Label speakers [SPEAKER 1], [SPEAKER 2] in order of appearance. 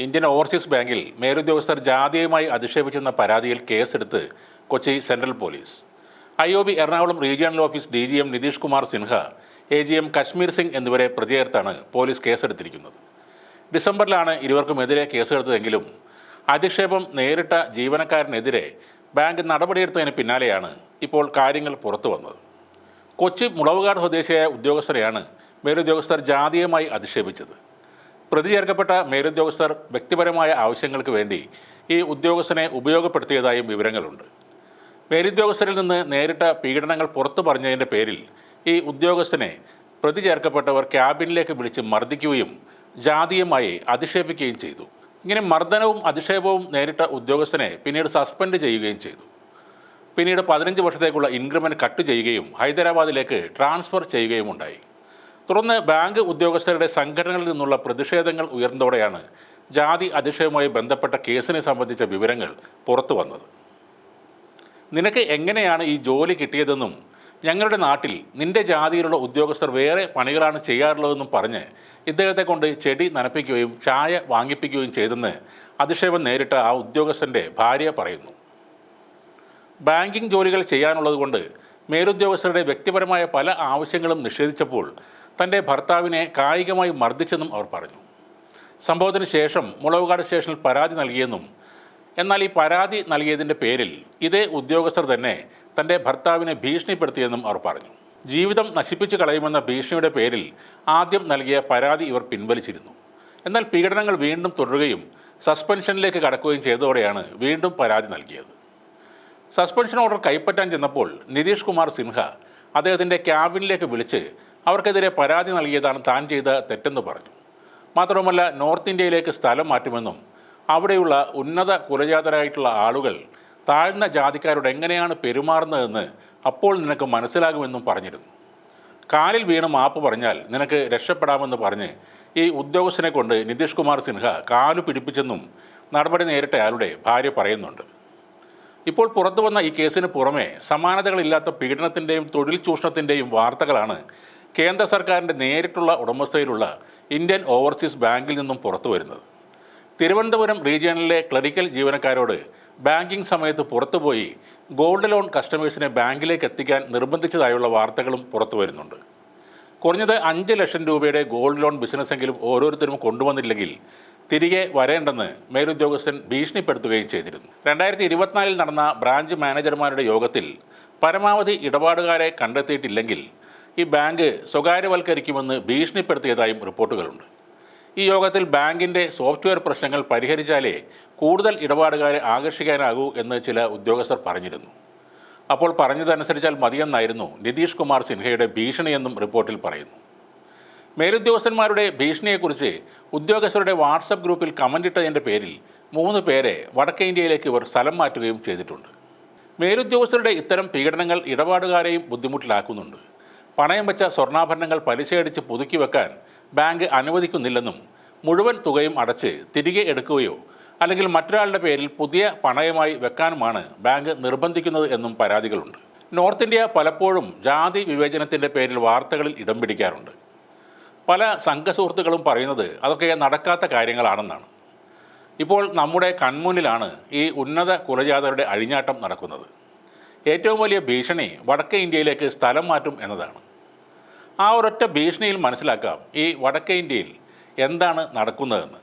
[SPEAKER 1] Indian overseas ബാങ്കിൽ മേലുദ്യോഗസ്ഥർ ജാതീയമായി അധിക്ഷേപിച്ചെന്ന പരാതിയിൽ കേസെടുത്ത് Kochi central police. I O B Ernakulam regional office D G M Nitish Kumar Sinha A G M Kashmir Singh എന്നിവരെ പ്രതിചേർത്താണ് police കേസെടുത്തിരിക്കുന്നത്. ഡിസംബറിലാണ് ഇരുവർക്കുമെതിരെ കേസെടുത്തതെങ്കിലും അധിക്ഷേപം നേരിട്ട ജീവനക്കാരനെതിരെ ബാങ്ക് നടപടിയെടുത്തതിന് പിന്നാലെയാണ് ഇപ്പോൾ കാര്യങ്ങൾ പുറത്തു വന്നത്. കൊച്ചി മുളവുകാട് സ്വദേശിയായ ഉദ്യോഗസ്ഥരെയാണ് മേലുദ്യോഗസ്ഥർ ജാതീയമായി അധിക്ഷേപിച്ചത്. പ്രതി ചേർക്കപ്പെട്ട മേലുദ്യോഗസ്ഥർ വ്യക്തിപരമായ ആവശ്യങ്ങൾക്ക് വേണ്ടി ഈ ഉദ്യോഗസ്ഥനെ ഉപയോഗപ്പെടുത്തിയതായും വിവരങ്ങളുണ്ട്. മേലുദ്യോഗസ്ഥരിൽ നിന്ന് നേരിട്ട പീഡനങ്ങൾ പുറത്തു പറഞ്ഞതിന്റെ പേരിൽ ഈ ഉദ്യോഗസ്ഥനെ പ്രതി ചേർക്കപ്പെട്ടവർ ക്യാബിനിലേക്ക് വിളിച്ച് മർദ്ദിക്കുകയും ജാതീയമായി അധിക്ഷേപിക്കുകയും ചെയ്തു. ഇങ്ങനെ മർദ്ദനവും അധിക്ഷേപവും നേരിട്ട ഉദ്യോഗസ്ഥനെ പിന്നീട് സസ്പെൻഡ് ചെയ്യുകയും ചെയ്തു. പിന്നീട് പതിനഞ്ച് വർഷത്തേക്കുള്ള ഇൻക്രിമെന്റ് കട്ട് ചെയ്യുകയും ഹൈദരാബാദിലേക്ക് ട്രാൻസ്ഫർ ചെയ്യുകയും ഉണ്ടായി തുടർന്ന് ബാങ്ക് ഉദ്യോഗസ്ഥരുടെ സംഘടനകളിൽ നിന്നുള്ള പ്രതിഷേധങ്ങൾ ഉയർന്നതോടെയാണ് ജാതി അധിക്ഷേപവുമായി ബന്ധപ്പെട്ട കേസിനെ സംബന്ധിച്ച വിവരങ്ങൾ പുറത്തു വന്നത്. നിനക്ക് എങ്ങനെയാണ് ഈ ജോലി കിട്ടിയതെന്നും ഞങ്ങളുടെ നാട്ടിൽ നിന്റെ ജാതിയിലുള്ള ഉദ്യോഗസ്ഥർ വേറെ പണികളാണ് ചെയ്യാറുള്ളതെന്നും പറഞ്ഞ് ഇദ്ദേഹത്തെ കൊണ്ട് ചെടി നനപ്പിക്കുകയും ചായ വാങ്ങിപ്പിക്കുകയും ചെയ്തെന്ന് അധിക്ഷേപം നേരിട്ട ആ ഉദ്യോഗസ്ഥന്റെ ഭാര്യ പറയുന്നു. ബാങ്കിംഗ് ജോലികൾ ചെയ്യാനുള്ളതുകൊണ്ട് മേലുദ്യോഗസ്ഥരുടെ വ്യക്തിപരമായ പല ആവശ്യങ്ങളും നിഷേധിച്ചപ്പോൾ തന്റെ ഭർത്താവിനെ കായികമായി മർദ്ദിച്ചെന്നും അവർ പറഞ്ഞു. സംഭവത്തിന് ശേഷം മുളവുകാട് സ്റ്റേഷനിൽ പരാതി നൽകിയെന്നും എന്നാൽ ഈ പരാതി നൽകിയതിന്റെ പേരിൽ ഇതേ ഉദ്യോഗസ്ഥർ തന്നെ തന്റെ ഭർത്താവിനെ ഭീഷണിപ്പെടുത്തിയെന്നും അവർ പറഞ്ഞു. ജീവിതം നശിപ്പിച്ചു കളയുമെന്ന ഭീഷണിയുടെ പേരിൽ ആദ്യം നൽകിയ പരാതി ഇവർ പിൻവലിച്ചിരുന്നു. എന്നാൽ പീഡനങ്ങൾ വീണ്ടും തുടരുകയും സസ്പെൻഷനിലേക്ക് കടക്കുകയും ചെയ്തതോടെയാണ് വീണ്ടും പരാതി നൽകിയത്. സസ്പെൻഷൻ ഓർഡർ കൈപ്പറ്റാൻ ചെന്നപ്പോൾ നിതീഷ് കുമാർ സിൻഹ അദ്ദേഹത്തിന്റെ ക്യാബിനിലേക്ക് വിളിച്ച് അവർക്കെതിരെ പരാതി നൽകിയതാണ് താൻ ചെയ്ത തെറ്റെന്ന് പറഞ്ഞു. മാത്രവുമല്ല നോർത്ത് ഇന്ത്യയിലേക്ക് സ്ഥലം മാറ്റുമെന്നും അവിടെയുള്ള ഉന്നത കുലജാതരായിട്ടുള്ള ആളുകൾ താഴ്ന്ന ജാതിക്കാരോട് എങ്ങനെയാണ് പെരുമാറുന്നതെന്ന് അപ്പോൾ നിനക്ക് മനസ്സിലാകുമെന്നും പറഞ്ഞിരുന്നു. കാലിൽ വീണ് മാപ്പ് പറഞ്ഞാൽ നിനക്ക് രക്ഷപ്പെടാമെന്ന് പറഞ്ഞ് ഈ ഉദ്യോഗസ്ഥനെ കൊണ്ട് നിതീഷ് കുമാർ സിൻഹ കാലു പിടിപ്പിച്ചെന്നും നടപടി നേരിട്ട അയാളുടെ ഭാര്യ പറയുന്നുണ്ട്. ഇപ്പോൾ പുറത്തു വന്ന ഈ കേസിന് പുറമെ സമാനതകളില്ലാത്ത പീഡനത്തിന്റെയും തൊഴിൽ ചൂഷണത്തിന്റെയും വാർത്തകളാണ് കേന്ദ്ര സർക്കാരിന്റെ നേരിട്ടുള്ള ഉടമസ്ഥയിലുള്ള ഇന്ത്യൻ ഓവർസീസ് ബാങ്കിൽ നിന്നും പുറത്തു വരുന്നത്. തിരുവനന്തപുരം റീജിയണിലെ ക്ലറിക്കൽ ജീവനക്കാരോട് ബാങ്കിംഗ് സമയത്ത് പുറത്തുപോയി ഗോൾഡ് ലോൺ കസ്റ്റമേഴ്സിനെ ബാങ്കിലേക്ക് എത്തിക്കാൻ നിർബന്ധിച്ചതായുള്ള വാർത്തകളും പുറത്തു വരുന്നുണ്ട്. കുറഞ്ഞത് അഞ്ച് ലക്ഷം രൂപയുടെ ഗോൾഡ് ലോൺ ബിസിനസ്സെങ്കിലും ഓരോരുത്തരും കൊണ്ടുവന്നില്ലെങ്കിൽ തിരികെ വരേണ്ടെന്ന് മേലുദ്യോഗസ്ഥൻ ഭീഷണിപ്പെടുത്തുകയും ചെയ്തിരുന്നു. രണ്ടായിരത്തി ഇരുപത്തിനാലിൽ നടന്ന ബ്രാഞ്ച് മാനേജർമാരുടെ യോഗത്തിൽ പരമാവധി ഇടപാടുകാരെ കണ്ടെത്തിയിട്ടില്ലെങ്കിൽ ഈ ബാങ്ക് സ്വകാര്യവൽക്കരിക്കുമെന്ന് ഭീഷണിപ്പെടുത്തിയതായും റിപ്പോർട്ടുകളുണ്ട്. ഈ യോഗത്തിൽ ബാങ്കിന്റെ സോഫ്റ്റ്വെയർ പ്രശ്നങ്ങൾ പരിഹരിച്ചാലേ കൂടുതൽ ഇടപാടുകാരെ ആകർഷിക്കാനാകൂ എന്ന് ചില ഉദ്യോഗസ്ഥർ പറഞ്ഞിരുന്നു. അപ്പോൾ പറഞ്ഞതനുസരിച്ചാൽ മതിയെന്നായിരുന്നു നിതീഷ് കുമാർ സിൻഹയുടെ ഭീഷണിയെന്നും റിപ്പോർട്ടിൽ പറയുന്നു. മേലുദ്യോഗസ്ഥന്മാരുടെ ഭീഷണിയെക്കുറിച്ച് ഉദ്യോഗസ്ഥരുടെ വാട്സപ്പ് ഗ്രൂപ്പിൽ കമന്റ് ഇട്ടതിന്റെ പേരിൽ മൂന്ന് പേരെ വടക്കേ ഇന്ത്യയിലേക്ക് ഇവർ സ്ഥലം മാറ്റുകയും ചെയ്തിട്ടുണ്ട്. മേലുദ്യോഗസ്ഥരുടെ ഇത്തരം പീഡനങ്ങൾ ഇടപാടുകാരെയും ബുദ്ധിമുട്ടിലാക്കുന്നുണ്ട്. പണയം വെച്ച സ്വർണാഭരണങ്ങൾ പലിശയടിച്ച് പുതുക്കി വെക്കാൻ ബാങ്ക് അനുവദിക്കുന്നില്ലെന്നും മുഴുവൻ തുകയും അടച്ച് തിരികെ എടുക്കുകയോ അല്ലെങ്കിൽ മറ്റൊരാളുടെ പേരിൽ പുതിയ പണയമായി വെക്കാനുമാണ് ബാങ്ക് നിർബന്ധിക്കുന്നത് എന്നും പരാതികളുണ്ട്. നോർത്ത് ഇന്ത്യ പലപ്പോഴും ജാതി വിവേചനത്തിന്റെ പേരിൽ വാർത്തകളിൽ ഇടം പിടിക്കാറുണ്ട്. പല സംഘസുഹൃത്തുക്കളും പറയുന്നത് അതൊക്കെ നടക്കാത്ത കാര്യങ്ങളാണെന്നാണ്. ഇപ്പോൾ നമ്മുടെ കൺമുന്നിലാണ് ഈ ഉന്നത കുലജാതരുടെ അഴിഞ്ഞാട്ടം നടക്കുന്നത്. ഏറ്റവും വലിയ ഭീഷണി വടക്കേ ഇന്ത്യയിലേക്ക് സ്ഥലം മാറ്റും എന്നതാണ്. ആ ഒരൊറ്റ ഭീഷണിയിൽ മനസ്സിലാക്കാം ഈ വടക്കേ ഇന്ത്യയിൽ എന്താണ് നടക്കുന്നതെന്ന്.